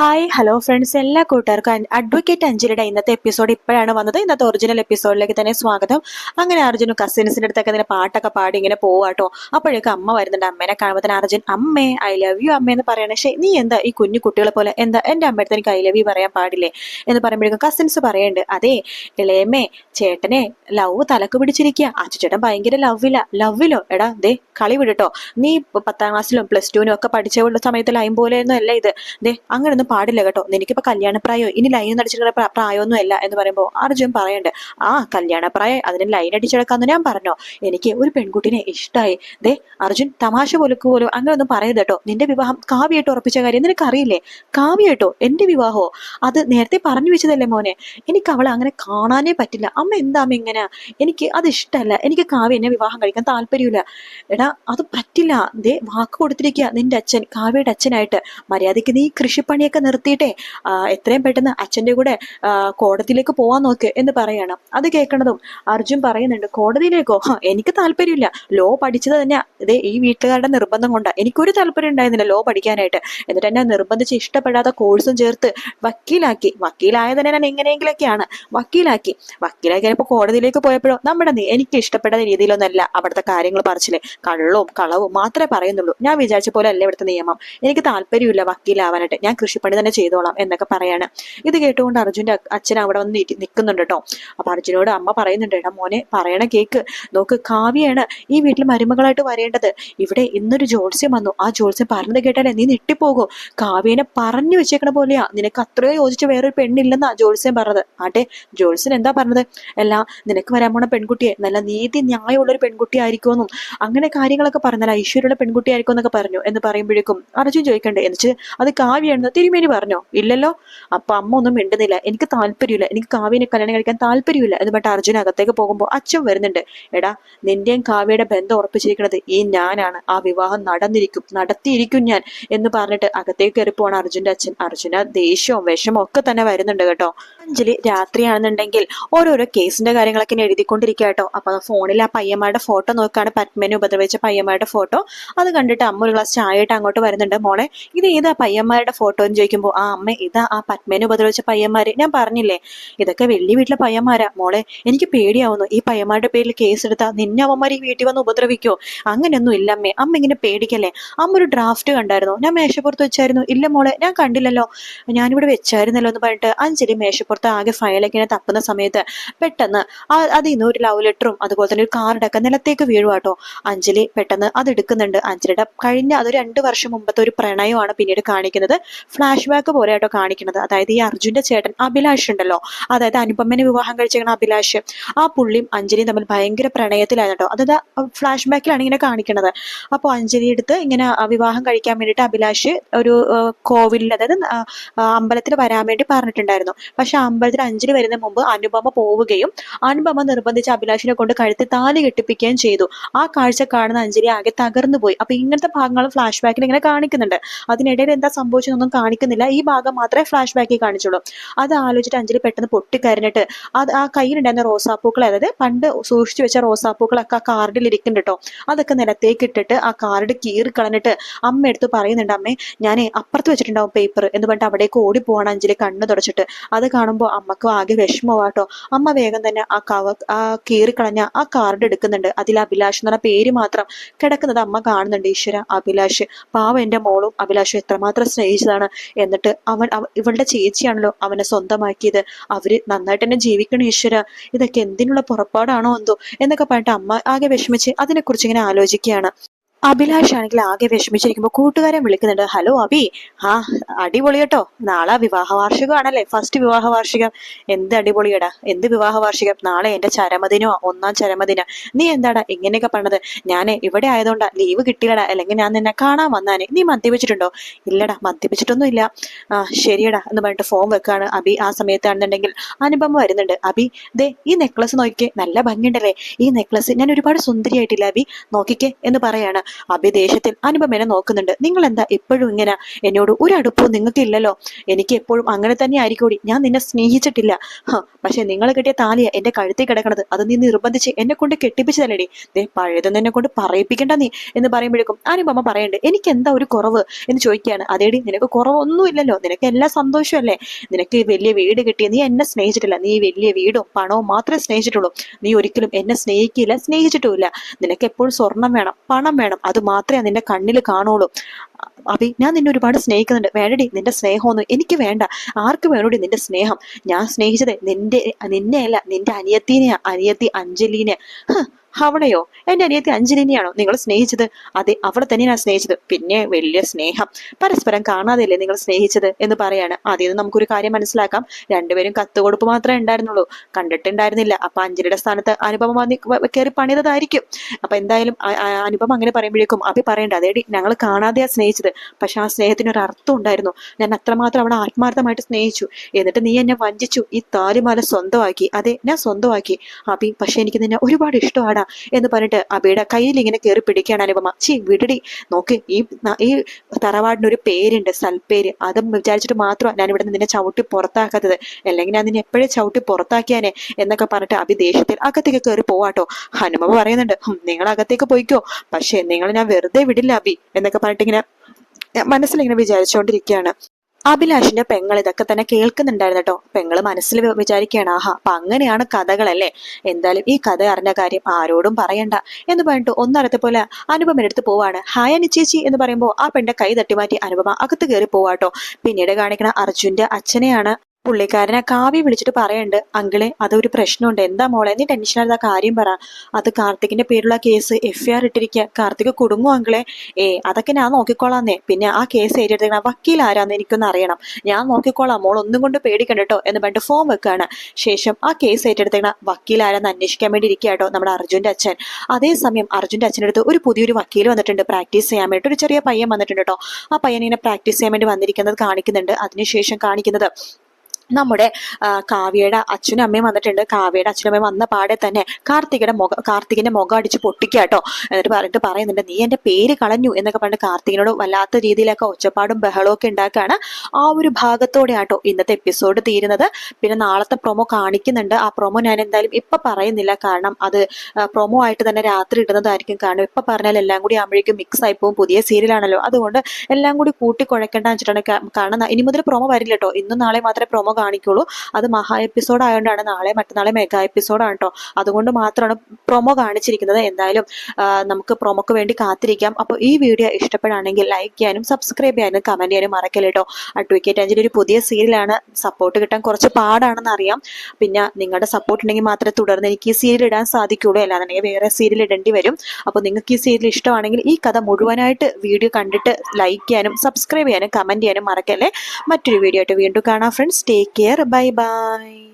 Hi hello friends എല്ലാ കൂട്ടുകാർക്കും advocate അഞ്ജലിയുടെ ഇന്നത്തെ എപ്പിസോഡ് ഇപ്പോഴാണ് വന്നത്. ഇന്നത്തെ ഒറിജിനൽ എപ്പിസോഡിലേക്ക് തന്നെ സ്വാഗതം. അങ്ങനെ അർജുനും കസിൻസിന്റെ അടുത്തൊക്കെ ഇങ്ങനെ പാട്ടൊക്കെ പാടി ഇങ്ങനെ പോവാട്ടോ അപ്പോഴേക്കും അമ്മ വരുന്നുണ്ട്. അമ്മേനെ കാണുമ്പോൾ തന്നെ അർജുൻ അമ്മേ ഐ ലവ് യു അമ്മ എന്ന് പറയണേ. പക്ഷേ നീ എന്താ ഈ കുഞ്ഞു കുട്ടികളെ പോലെ? എന്താ? എന്റെ അമ്മയുടെ എനിക്ക് ഐ ലവ് യു പറയാൻ പാടില്ലേ? എന്ന് പറയുമ്പോഴേക്കും കസിൻസ് പറയുന്നുണ്ട് അതെ ഇളയമ്മേ ചേട്ടനെ ലവ് തലക്ക് പിടിച്ചിരിക്കുക അച്ചുചേട്ടൻ ഭയങ്കര ലവില്ല ലവിലോ എടാ ദേ കളി വിടട്ടോ നീ പത്താം ക്ലാസ്സിലും പ്ലസ് ടുവിനും ഒക്കെ പഠിച്ചുള്ള സമയത്ത് ലൈം പോലെയൊന്നും അല്ല ഇത്? ദേ അങ്ങനൊന്നും പാടില്ല കേട്ടോ. നിനക്കിപ്പോ കല്യാണപ്രായോ? ഇനി ലൈൻ അടിച്ചിട്ടുള്ള പ്രാ- പ്രായമൊന്നും അല്ല എന്ന് പറയുമ്പോൾ അർജുൻ പറയണ്ട് ആ കല്യാണപ്രായം അതിന് ലൈൻ അടിച്ചെടുക്കാന്ന് ഞാൻ പറഞ്ഞോ. എനിക്ക് ഒരു പെൺകുട്ടിനെ ഇഷ്ടമായി ദേ അർജുൻ തമാശ പോലക്ക് പോലും അങ്ങനെ ഒന്നും പറയരുത് കേട്ടോ. നിന്റെ വിവാഹം കാവ്യായിട്ട് ഉറപ്പിച്ച കാര്യം നിനക്കറിയില്ലേ? കാവ്യായിട്ടോ എന്റെ വിവാഹമോ? അത് നേരത്തെ പറഞ്ഞു വെച്ചതല്ലേ മോനെ? എനിക്ക് അവളെ അങ്ങനെ കാണാനേ പറ്റില്ല. അമ്മ എന്താ അമ്മ ഇങ്ങനെ? എനിക്ക് അത് ഇഷ്ടമല്ല എനിക്ക് കാവ്യ എന്നെ വിവാഹം കഴിക്കാൻ താല്പര്യമില്ല. എടാ അത് പറ്റില്ല. ദേ വാക്ക് കൊടുത്തിരിക്കുക നിന്റെ അച്ഛൻ കാവ്യയുടെ അച്ഛനായിട്ട്. മര്യാദയ്ക്ക് നീ കൃഷിപ്പണിയൊക്കെ നിർത്തിയിട്ടേ എത്രയും പെട്ടെന്ന് അച്ഛന്റെ കൂടെ കോടതിയിലേക്ക് പോവാൻ നോക്ക് എന്ന് പറയണം. അത് കേൾക്കണതും അർജുൻ പറയുന്നുണ്ട് കോടതിയിലേക്കോ? എനിക്ക് താല്പര്യമില്ല. ലോ പഠിച്ചത് തന്നെ ഇതേ ഈ വീട്ടുകാരുടെ നിർബന്ധം കൊണ്ടാണ് എനിക്കൊരു താല്പര്യം ഉണ്ടായിരുന്നില്ല ലോ പഠിക്കാനായിട്ട്. എന്നിട്ട് എന്നെ നിർബന്ധിച്ച് ഇഷ്ടപ്പെടാത്ത കോഴ്സും ചേർത്ത് വക്കീലാക്കി. വക്കീലായതന്നെ ഞാൻ എങ്ങനെയെങ്കിലൊക്കെയാണ്. വക്കീലാക്കി. വക്കീലാക്കിയപ്പോ കോടതിയിലേക്ക് പോയപ്പോഴോ നമ്മുടെ നീ എനിക്ക് ഇഷ്ടപ്പെട്ട രീതിയിലൊന്നല്ല അവിടുത്തെ കാര്യങ്ങൾ പറിച്ചില്ലേ. കള്ളവും കളവും മാത്രമേ പറയുന്നുള്ളൂ. ഞാൻ വിചാരിച്ച പോലെ അല്ല ഇവിടുത്തെ നിയമം. എനിക്ക് താല്പര്യമില്ല വക്കീലാവാനായിട്ട്. ഞാൻ കൃഷിപ്പണി തന്നെ ചെയ്തോളാം എന്നൊക്കെ പറയാണ്. ഇത് കേട്ടുകൊണ്ട് അർജുന്റെ അച്ഛൻ അവിടെ വന്ന് നിൽക്കുന്നുണ്ട് കേട്ടോ അപ്പൊ അർജുനോട് അമ്മ പറയുന്നുണ്ട് എടാ മോനെ പറയണ കേക്ക്. നോക്ക് കാവ്യാണ് ഈ വീട്ടിൽ മരുമകളായിട്ട് വരേണ്ടത്. ഇവിടെ ഇന്നൊരു ജോത്സ്യം വന്നു. ആ ജോത്സ്യം പറഞ്ഞത് കേട്ടാലേ നീ നെട്ടിപ്പോകും കാവ്യനെ പറഞ്ഞു വെച്ചേക്കണ പോലെയാ. നിനക്ക് അത്രയോ യോജിച്ച വേറൊരു പെണ്ണില്ലെന്നാ ജോത്സ്യം പറഞ്ഞത്. ആട്ടെ ജോത്സ്യൻ എന്താ പറഞ്ഞത്? അല്ല നിനക്ക് വരാൻ പോണ പെൺകുട്ടിയെ. നല്ല നീതി ന്യായമുള്ള ഒരു പെൺകുട്ടി ആയിരിക്കുമെന്നും. അങ്ങനെ കാര്യങ്ങളൊക്കെ പറഞ്ഞാൽ ഐശ്വര്യമുള്ള പെൺകുട്ടി ആയിരിക്കും എന്നൊക്കെ പറഞ്ഞു എന്ന് പറയുമ്പോഴേക്കും അർജുൻ ചോദിക്കണ്ടേ? എന്നിട്ട് അത് കാവ്യാണെന്ന് തിരുമേനി പറഞ്ഞോ? ഇല്ലല്ലോ? അപ്പൊ അമ്മ ഒന്നും മിണ്ടുന്നില്ല. എനിക്ക് താല്പര്യമില്ല. എനിക്ക് കാവ്യനെ കല്യാണം കഴിക്കാൻ താല്പര്യമില്ല. എന്ന് പറഞ്ഞിട്ട് അർജുന അകത്തേക്ക് പോകുമ്പോൾ അച്ഛൻ വരുന്നുണ്ട്. എടാ നിന്റെയും കാവ്യയുടെ ബന്ധം ഉറപ്പിച്ചിരിക്കുന്നത് ഈ ഞാനാണ്. ആ വിവാഹം നടന്നിരിക്കും. നടത്തിയിരിക്കും ഞാൻ എന്ന് പറഞ്ഞിട്ട് അകത്തേക്ക് കയറി പോവാണ് അർജുന്റെ അച്ഛൻ. അർജുന ദേഷ്യവും വിഷമവും ഒക്കെ തന്നെ വരുന്നുണ്ട് കേട്ടോ. അഞ്ജലി രാത്രിയാണെന്നുണ്ടെങ്കിൽ ഓരോരോ കേസിന്റെ കാര്യങ്ങളൊക്കെ എഴുതിക്കൊണ്ടിരിക്കുക കേട്ടോ. അപ്പൊ ഫോണിൽ ആ പയ്യന്മാരുടെ ഫോട്ടോ നോക്കുകയാണ് പത്മനെ ഉപദ്രവിച്ച പയ്യന്മാരുടെ ഫോട്ടോ. അത് കണ്ടിട്ട് അമ്മ ഒരു ഗ്ലാസ് ചായ ആയിട്ട് അങ്ങോട്ട് വരുന്നുണ്ട്. മോളെ ഇത് ഏതാ പയ്യന്മാരുടെ ഫോട്ടോ? ചോദിക്കുമ്പോൾ ആ അമ്മ ഇതാ ആ പത്മേനെ ഉപദ്രവിച്ച പയ്യന്മാര്. ഞാൻ പറഞ്ഞില്ലേ ഇതൊക്കെ വലിയ വീട്ടിലെ പയ്യന്മാരാ മോളെ. എനിക്ക് പേടിയാവുന്നു. ഈ പയ്യന്മാരുടെ പേരിൽ കേസ് എടുത്താൽ നിന്നെ അവന്മാർ ഈ വീട്ടിൽ വന്ന് ഉപദ്രവിക്കോ? അങ്ങനെയൊന്നും ഇല്ല അമ്മേ. അമ്മ ഇങ്ങനെ പേടിക്കല്ലേ? അമ്മ ഒരു ഡ്രാഫ്റ്റ് കണ്ടായിരുന്നു. ഞാൻ മേശപ്പുറത്ത് വെച്ചായിരുന്നു. ഇല്ല മോളെ. ഞാൻ കണ്ടില്ലല്ലോ. ഞാനിവിടെ വെച്ചായിരുന്നല്ലോ എന്ന് പറഞ്ഞിട്ട് അഞ്ജലി മേശപ്പുറത്ത് ആകെ ഫയലൊക്കെ ഇങ്ങനെ തപ്പുന്ന സമയത്ത് പെട്ടെന്ന് അതിൽ നിന്ന് ഒരു ലവ് ലെറ്ററും അതുപോലെ തന്നെ ഒരു കാർഡൊക്കെ നിലത്തേക്ക് വീഴുവാട്ടോ അഞ്ജലി പെട്ടെന്ന് അത് എടുക്കുന്നുണ്ട്. അഞ്ജലിയുടെ കഴിഞ്ഞ അത് രണ്ട് വർഷം മുമ്പത്തെ ഒരു പ്രണയമാണ് പിന്നീട് കാണിക്കുന്നത്. ഫ്ലാഷ് ബാക്ക് പോലെ ആട്ടോ കാണിക്കുന്നത്. അതായത് ഈ അർജുന്റെ ചേട്ടൻ അഭിലാഷ് ഉണ്ടല്ലോ. അതായത് അനുപമ്മനെ വിവാഹം കഴിച്ചേക്കണ അഭിലാഷ്. ആ പുള്ളിയും അഞ്ജലിയും തമ്മിൽ ഭയങ്കര പ്രണയത്തിലായിരുന്നു അതായത് ഫ്ലാഷ് ബാക്കിലാണ് ഇങ്ങനെ കാണിക്കുന്നത് അപ്പോൾ അഞ്ജലി എടുത്ത് ഇങ്ങനെ വിവാഹം കഴിക്കാൻ വേണ്ടിയിട്ട് അഭിലാഷ് ഒരു കോവിലിൽ അതായത് അമ്പലത്തിൽ വരാൻ വേണ്ടി പറഞ്ഞിട്ടുണ്ടായിരുന്നു. പക്ഷെ അമ്പലത്തിൽ അഞ്ജലി വരുന്ന മുമ്പ് അനുപമ പോവുകയും അനുപമ നിർബന്ധിച്ച് അഭിലാഷിനെ കൊണ്ട് കഴുത്തി താലി കെട്ടിപ്പിക്കുകയും ചെയ്തു. ആ കാഴ്ച കാണുന്ന അഞ്ജലി ആകെ തകർന്നു പോയി അപ്പൊ ഇങ്ങനത്തെ ഭാഗങ്ങൾ ഫ്ലാഷ് ബാക്കിൽ ഇങ്ങനെ കാണിക്കുന്നുണ്ട്. അതിനിടയിൽ എന്താ സംഭവിച്ചതൊന്നും കാണിക്കുന്നില്ല ഈ ഭാഗം മാത്രമേ ഫ്ലാഷ് ബാക്കിൽ കാണിച്ചുള്ളൂ. അത് ആലോചിച്ചിട്ട് അഞ്ജലി പെട്ടെന്ന് പൊട്ടിക്കരഞ്ഞിട്ട് അത് ആ കയ്യിലുണ്ടായിരുന്ന റോസാപ്പൂക്കൾ അതായത് പണ്ട് സൂക്ഷിച്ചു വെച്ച റോസാപ്പൂക്കളൊക്കെ ആ കാർഡിൽ ഇരിക്കുന്നുണ്ട് കേട്ടോ അതൊക്കെ നിലത്തേക്ക് ഇട്ടിട്ട് ആ കാർഡ് കീറി കളഞ്ഞിട്ട് അമ്മ എടുത്ത് പറയുന്നുണ്ട് അമ്മേ ഞാൻ അപ്പുറത്ത് വെച്ചിട്ടുണ്ടാവും പേപ്പർ എന്ന് പറഞ്ഞിട്ട് അവിടേക്ക് ഓടി പോവാണ് അഞ്ജലി കണ്ണ് തുടച്ചിട്ട്. അത് കാണുമ്പോൾ അമ്മയ്ക്ക് ആകെ വിഷമമാട്ടോ അമ്മ വേഗം തന്നെ ആ കവ ആ കീറിക്കളഞ്ഞ ആ കാർഡ് എടുക്കുന്നുണ്ട്. അതിൽ അഭിലാഷ് എന്ന് പറഞ്ഞ പേര് മാത്രം കിടക്കുന്നത് അമ്മ കാണുന്നുണ്ട്. ഈശ്വര അഭിലാഷ്. പാവ എന്റെ മോളും അഭിലാഷും എത്രമാത്രം സ്നേഹിച്ചതാണ്. എന്നിട്ട് അവൻ അവ- ഇവളുടെ ചേച്ചിയാണല്ലോ അവനെ സ്വന്തമാക്കിയത്. അവർ നന്നായിട്ട് തന്നെ ജീവിക്കണം ഈശ്വര. ഇതൊക്കെ എന്തിനുള്ള പുറപ്പാടാണോ എന്തോ? എന്നൊക്കെ പറഞ്ഞിട്ട് അമ്മ ആകെ വിഷമിച്ച് അതിനെക്കുറിച്ച് ഇങ്ങനെ ആലോചിക്കുകയാണ്. അഭിലാഷ് ആണെങ്കിൽ ആകെ വിഷമിച്ചിരിക്കുമ്പോൾ കൂട്ടുകാരൻ വിളിക്കുന്നുണ്ട് ഹലോ അഭി ആ അടിപൊളി കേട്ടോ. നാളെ വിവാഹ വാർഷികമാണല്ലേ ഫസ്റ്റ് വിവാഹ വാർഷികം എന്ത് അടിപൊളിയടാ? എന്ത് വിവാഹ വാർഷികം നാളെ എന്റെ ചരമദിനോ ഒന്നാം ചരമദിന. നീ എന്താടാ ഇങ്ങനെയൊക്കെ പറഞ്ഞത്? ഞാൻ ഇവിടെ ആയതുകൊണ്ടാ ലീവ് കിട്ടിയടാ. അല്ലെങ്കിൽ ഞാൻ നിന്നെ കാണാൻ വന്നാനെ. നീ മദ്യപിച്ചിട്ടുണ്ടോ? ഇല്ലടാ മദ്യപിച്ചിട്ടൊന്നും ഇല്ല ആ ശരിയടാ എന്ന് പറഞ്ഞിട്ട് ഫോം വെക്കാണ് അഭി ആ സമയത്താണെന്നുണ്ടെങ്കിൽ. അനുപമ വരുന്നുണ്ട്. അഭി ദേ ഈ നെക്ലസ് നോക്കിക്കേ. നല്ല ഭംഗിയുണ്ടല്ലേ? ഈ നെക്ലസ് ഞാൻ ഒരുപാട് സുന്ദരിയായിട്ടില്ല അഭി. നോക്കിക്കേ എന്ന് പറയാണ്. അഭി അനുപമനെ നോക്കുന്നുണ്ട്. നിങ്ങൾ എന്താ എപ്പോഴും ഇങ്ങനെ എന്നോട് ഒരു അടുപ്പവും നിങ്ങൾക്ക് ഇല്ലല്ലോ എനിക്ക് എപ്പോഴും അങ്ങനെ തന്നെ ആയിരിക്കൂടി. ഞാൻ നിന്നെ സ്നേഹിച്ചിട്ടില്ല. പക്ഷെ നിങ്ങൾ കിട്ടിയ താലിയ എന്റെ കഴുത്തിൽ കിടക്കണത്. അത് നീ നിർബന്ധിച്ച് എന്നെ കൊണ്ട് കെട്ടിപ്പിച്ചതല്ലേടി? ദേ പഴയതൊന്നും എന്നെ കൊണ്ട് പറയിപ്പിക്കണ്ട നീ എന്ന് പറയുമ്പോഴേക്കും അനുപമ പറയണ്ട് എനിക്ക് എന്താ ഒരു കുറവ്? എന്ന് ചോദിക്കുകയാണ്. അതേടി നിനക്ക് കുറവൊന്നും ഇല്ലല്ലോ. നിനക്ക് എല്ലാ സന്തോഷമല്ലേ? നിനക്ക് വലിയ വീട് കിട്ടിയ നീ എന്നെ സ്നേഹിച്ചിട്ടില്ല. നീ വലിയ വീടും പണവും മാത്രമേ സ്നേഹിച്ചിട്ടുള്ളൂ. നീ ഒരിക്കലും എന്നെ സ്നേഹിക്കില്ല സ്നേഹിച്ചിട്ടുമില്ല. നിനക്ക് എപ്പോഴും സ്വർണം വേണം പണം വേണം. അത് മാത്രമേ നിന്റെ കണ്ണിൽ കാണുള്ളൂ. അഭി ഞാൻ നിന്നെ ഒരുപാട് സ്നേഹിക്കുന്നുണ്ട്. വേണ്ടടി നിന്റെ സ്നേഹമൊന്നും എനിക്ക് വേണ്ട. ആർക്ക് വേണോടി നിന്റെ സ്നേഹം? ഞാൻ സ്നേഹിച്ചത് നിന്റെ നിന്നെയല്ല നിന്റെ അനിയത്തിനെയാ അനിയത്തി അഞ്ജലീനെ അവളെയോ? എന്റെ അനിയത്തി അഞ്ജലിനെയാണോ നിങ്ങൾ സ്നേഹിച്ചത്? അതെ അവളെ തന്നെയാണ് സ്നേഹിച്ചത്. പിന്നെ വലിയ സ്നേഹം. പരസ്പരം കാണാതെയല്ലേ നിങ്ങൾ സ്നേഹിച്ചത് എന്ന് പറയാണ്. നിന്ന് നമുക്കൊരു കാര്യം മനസ്സിലാക്കാം. രണ്ടുപേരും കത്തുകൊടുപ്പ് മാത്രമേ ഉണ്ടായിരുന്നുള്ളൂ. കണ്ടിട്ടുണ്ടായിരുന്നില്ല. അപ്പൊ അഞ്ജലിയുടെ സ്ഥാനത്ത് അനുപമ കയറി പണിതതായിരിക്കും. അപ്പൊ എന്തായാലും അനുപമ അങ്ങനെ പറയുമ്പോഴേക്കും അഭി പറയണ്ട അതേടി ഞങ്ങൾ കാണാതെയാ സ്നേഹിച്ചത്. പക്ഷെ ആ സ്നേഹത്തിന് ഒരു അർത്ഥം ഉണ്ടായിരുന്നു. ഞാൻ അത്രമാത്രം അവളെ ആത്മാർത്ഥമായിട്ട് സ്നേഹിച്ചു. എന്നിട്ട് നീ എന്നെ വഞ്ചിച്ചു. ഈ താലിമാല സ്വന്തമാക്കി. അതെ ഞാൻ സ്വന്തമാക്കി. അഭി പക്ഷെ എനിക്ക് നിന്നെ ഒരുപാട് ഇഷ്ടമാണ് എന്ന് പറഞ്ഞിട്ട് അബിയുടെ കയ്യിൽ ഇങ്ങനെ കയറി പിടിക്കുകയാണ് അനുപമ. ചി വിടടി. നോക്ക് ഈ ഈ തറവാടിനൊരു പേരുണ്ട് സൽപ്പേര്. അതും വിചാരിച്ചിട്ട് മാത്രമാണ് ഞാൻ ഇവിടെ നിന്നെ ചവിട്ടി പുറത്താക്കാത്തത്. അല്ലെങ്കിൽ ഞാൻ നിന്നെ എപ്പോഴും ചവിട്ടി പുറത്താക്കിയാനെ എന്നൊക്കെ പറഞ്ഞിട്ട് അബി ദേഷ്യത്തിൽ അകത്തേക്ക് കയറി പോവാട്ടോ. ഹനുമ പറയുന്നുണ്ട് നിങ്ങൾ അകത്തേക്ക് പോയിക്കോ. പക്ഷേ നിങ്ങൾ ഞാൻ വെറുതെ വിടില്ല അബി എന്നൊക്കെ പറഞ്ഞിട്ട് ഇങ്ങനെ മനസ്സിലിങ്ങനെ വിചാരിച്ചുകൊണ്ടിരിക്കുകയാണ് അഭിലാഷിന്റെ പെങ്ങൾ ഇതൊക്കെ തന്നെ കേൾക്കുന്നുണ്ടായിരുന്നു കേട്ടോ. പെങ്ങൾ മനസ്സിൽ വിചാരിക്കുകയാണ് ആഹാ അപ്പൊ അങ്ങനെയാണ് കഥകളല്ലേ? എന്തായാലും ഈ കഥ അറിഞ്ഞ കാര്യം ആരോടും പറയണ്ട. എന്ന് പറഞ്ഞിട്ട് ഒന്നരത്തെ പോലെ അനുപമ എടുത്ത് പോവാണ്. ഹായ നിച്ചേച്ചി എന്ന് പറയുമ്പോൾ ആ പെണ്ണിന്റെ കൈ തട്ടിമാറ്റി അനുപമ അകത്ത് കയറി പോവാട്ടോ പിന്നീട് കാണിക്കണ അർജുന്റെ അച്ഛനെയാണ് പുള്ളിക്കാരനെ കാവ്യ വിളിച്ചിട്ട് പറയണ്ട് അങ്കിളെ അതൊരു പ്രശ്നമുണ്ട്. എന്താ മോളെ നീ ടെൻഷനായിരുന്ന കാര്യം പറ. അത് കാർത്തികിന്റെ പേരുള്ള കേസ് എഫ് ആർ ഇട്ടിരിക്കുക കാർത്തിക് കുടുങ്ങും അങ്കിളെ. ഏ അതൊക്കെ ഞാൻ നോക്കിക്കോളാന്നേ പിന്നെ ആ കേസ് ഏറ്റെടുത്തേക്കണ വക്കീൽ ആരാന്ന് എനിക്കൊന്ന് അറിയണം. ഞാൻ നോക്കിക്കോളാം മോൾ ഒന്നും കൊണ്ട് പേടിക്കണ്ട കേട്ടോ എന്ന് പറഞ്ഞിട്ട് ഫോം വെക്കുകയാണ് ശേഷം ആ കേസ് ഏറ്റെടുത്തേക്കണ വക്കീൽ ആരാന്ന് അന്വേഷിക്കാൻ വേണ്ടി ഇരിക്കുക കേട്ടോ നമ്മുടെ അർജുന്റെ അച്ഛൻ. അതേസമയം അർജുന്റെ അച്ഛന്റെ അടുത്ത് ഒരു പുതിയൊരു വക്കീൽ വന്നിട്ടുണ്ട് പ്രാക്ടീസ് ചെയ്യാൻ വേണ്ടി ഒരു ചെറിയ പയ്യൻ വന്നിട്ടുണ്ട് കേട്ടോ ആ പയ്യൻ ഇങ്ങനെ പ്രാക്ടീസ് ചെയ്യാൻ വേണ്ടി വന്നിരിക്കുന്നത് കാണിക്കുന്നുണ്ട്. അതിനുശേഷം കാണിക്കുന്നത് നമ്മുടെ കാവ്യയുടെ അച്ഛനും അമ്മയും വന്നിട്ടുണ്ട്. കാവ്യയുടെ അച്ഛനും അമ്മയും വന്ന പാടെ തന്നെ കാർത്തികയുടെ മുഖ കാർത്തികിന്റെ മുഖം അടിച്ച് പൊട്ടിക്കാട്ടോ എന്നിട്ട് പറഞ്ഞിട്ട് പറയുന്നുണ്ട് നീ എന്റെ പേര് കളഞ്ഞു എന്നൊക്കെ പറഞ്ഞിട്ട് കാർത്തികനോട് വല്ലാത്ത രീതിയിലൊക്കെ ഒച്ചപ്പാടും ബഹളവും ഒക്കെ ഉണ്ടാക്കുകയാണ് ആ ഒരു ഭാഗത്തോടെ ആട്ടോ ഇന്നത്തെ എപ്പിസോഡ് തീരുന്നത്. പിന്നെ നാളത്തെ പ്രൊമോ കാണിക്കുന്നുണ്ട്. ആ പ്രൊമോ ഞാൻ എന്തായാലും ഇപ്പൊ പറയുന്നില്ല. കാരണം അത് പ്രൊമോ ആയിട്ട് തന്നെ രാത്രി ഇടുന്നതായിരിക്കും. കാരണം ഇപ്പൊ പറഞ്ഞാൽ എല്ലാം കൂടി ആകുമ്പോഴേക്കും മിക്സ് ആയി പോകും. പുതിയ സീരിയലാണല്ലോ അതുകൊണ്ട് എല്ലാം കൂടി കൂട്ടി വെച്ചിട്ടാണ്. കാരണം ഇനി മുതൽ പ്രൊമോ വരില്ല കേട്ടോ. ഇന്നും നാളെ മാത്രമേ പ്രൊമോ കാണിക്കുള്ളൂ. അത് മഹാ എപ്പിസോഡ് ആയതുകൊണ്ടാണ് നാളെ മറ്റന്നാളെ മെഗാ എപ്പിസോഡാണ് കേട്ടോ അതുകൊണ്ട് മാത്രമാണ് പ്രൊമോ കാണിച്ചിരിക്കുന്നത്. എന്തായാലും നമുക്ക് പ്രൊമോക്ക് വേണ്ടി കാത്തിരിക്കാം. അപ്പോൾ ഈ വീഡിയോ ഇഷ്ടപ്പെടുകയാണെങ്കിൽ ലൈക്ക് ചെയ്യാനും സബ്സ്ക്രൈബ് ചെയ്യാനും കമന്റ് ചെയ്യാനും മറക്കല്ലേ കേട്ടോ അഡ്വക്കേറ്റ് അഞ്ചിന്റെ ഒരു പുതിയ സീരിയലാണ് സപ്പോർട്ട് കിട്ടാൻ കുറച്ച് പാടാണെന്ന് അറിയാം. പിന്നെ നിങ്ങളുടെ സപ്പോർട്ട് ഉണ്ടെങ്കിൽ മാത്രമേ തുടർന്ന് എനിക്ക് ഈ സീരിയൽ ഇടാൻ സാധിക്കുള്ളൂ. അല്ലാന്നുണ്ടെങ്കിൽ വേറെ സീരിയൽ ഇടേണ്ടി വരും. അപ്പോൾ നിങ്ങൾക്ക് ഈ സീരിയൽ ഇഷ്ടമാണെങ്കിൽ ഈ കഥ മുഴുവനായിട്ട് വീഡിയോ കണ്ടിട്ട് ലൈക്ക് ചെയ്യാനും സബ്സ്ക്രൈബ് ചെയ്യാനും കമന്റ് ചെയ്യാനും മറക്കല്ലേ. മറ്റൊരു വീഡിയോ ആയിട്ട് വീണ്ടും കാണാം friends take take care. Bye bye.